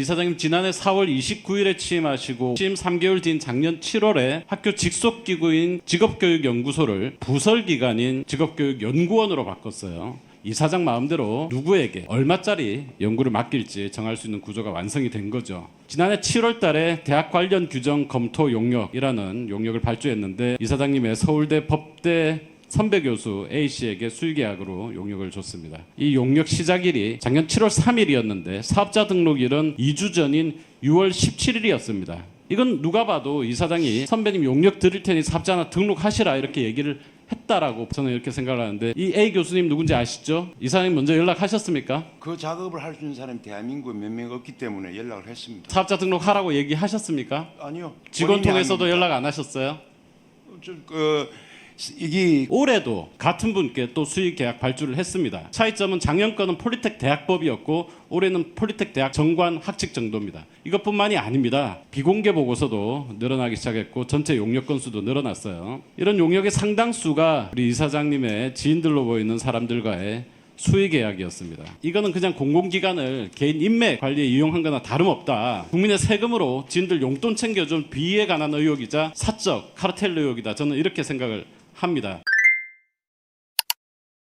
이사장님 지난해 4월 29일에 취임하시고 취임 3개월 뒤인 작년 7월에 학교 직속 기구인 직업교육연구소를 부설 기관인 직업교육연구원으로 바꿨어요. 이사장 마음대로 누구에게 얼마짜리 연구를 맡길지 정할 수 있는 구조가 완성이 된 거죠. 지난해 7월 달에 대학 관련 규정 검토 용역이라는 용역을 발주했는데 이사장님의 서울대 법대 선배 교수 A 씨에게 수의계약으로 용역을 줬습니다. 이 용역 시작일이 작년 7월 3일이었는데 사업자 등록일은 2주 전인 6월 17일이었습니다. 이건 누가 봐도 이사장이 선배님 용역 드릴 테니 사업자 하나 등록하시라 이렇게 얘기를 했다라고 저는 이렇게 생각을 하는데 이 A 교수님 누군지 아시죠? 이사장님 먼저 연락하셨습니까? 그 작업을 할 수 있는 사람이 대한민국에 몇 명 없기 때문에 연락을 했습니다. 사업자 등록하라고 얘기하셨습니까? 아니요. 직원 통해서도 아닙니다. 연락 안 하셨어요? 저, 그 이게 올해도 같은 분께 또 수의 계약 발주를 했습니다. 차이점은 작년 거는 폴리텍 대학법이었고 올해는 폴리텍 대학 정관 학칙 정도입니다. 이것뿐만이 아닙니다. 비공개 보고서도 늘어나기 시작했고 전체 용역 건수도 늘어났어요. 이런 용역의 상당수가 우리 이사장님의 지인들로 보이는 사람들과의 수의 계약이었습니다. 이거는 그냥 공공기관을 개인 인맥 관리에 이용한 거나 다름없다. 국민의 세금으로 지인들 용돈 챙겨준 비위에 관한 의혹이자 사적 카르텔 의혹이다. 저는 이렇게 생각을 합니다.